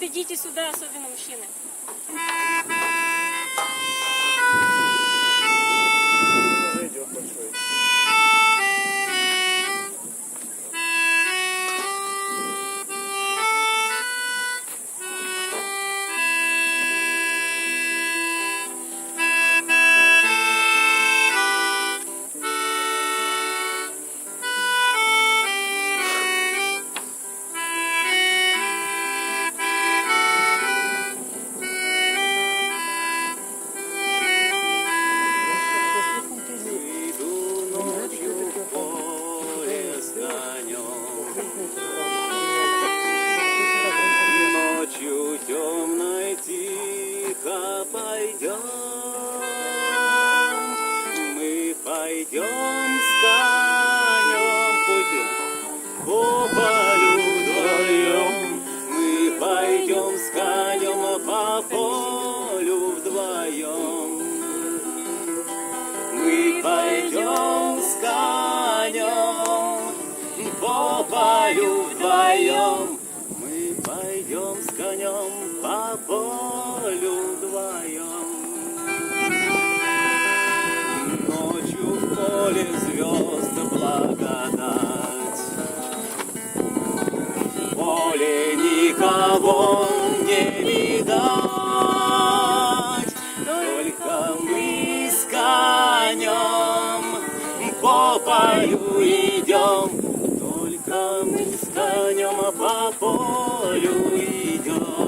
Идите сюда, особенно мужчины. Пойдем. Мы пойдем с конем путем по полю вдвоем. Мы пойдем с конем по полю вдвоем. Мы пойдем с конем по полю вдвоем. Никого не видать. Только мы с конем по полю идем. Только мы с конем по полю идем.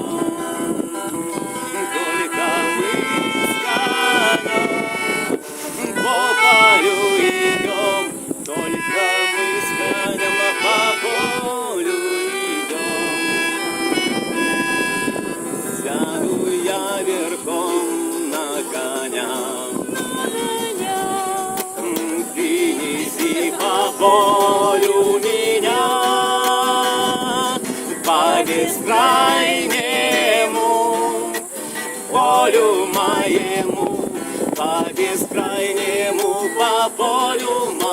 Полю меня по бескрайнему полю моему, по бескрайнему, по полю моему.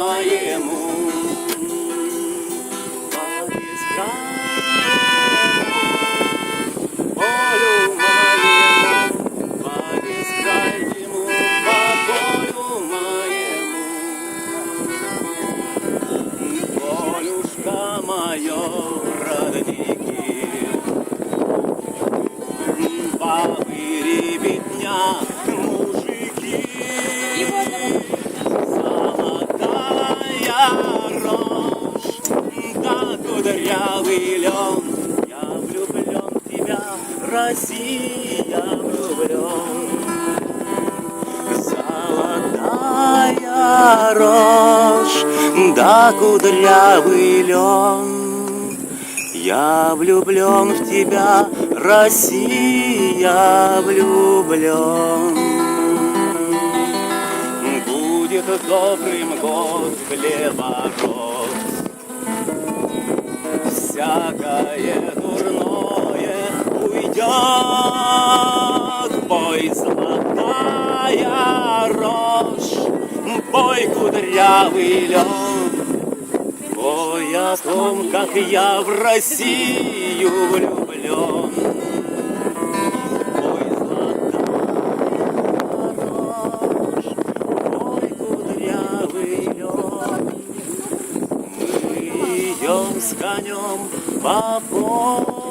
Россия, влюблен. Золотая рожь, да кудрявый лен. Я влюблен в тебя, Россия, влюблен. Будет добрым год хлебород, Пой, золотая рожь, пой, кудрявый лен, Пой о том, как я в Россию влюблен. Пой, золотая рожь, пой, кудрявый лен, Мы идем с конем по полю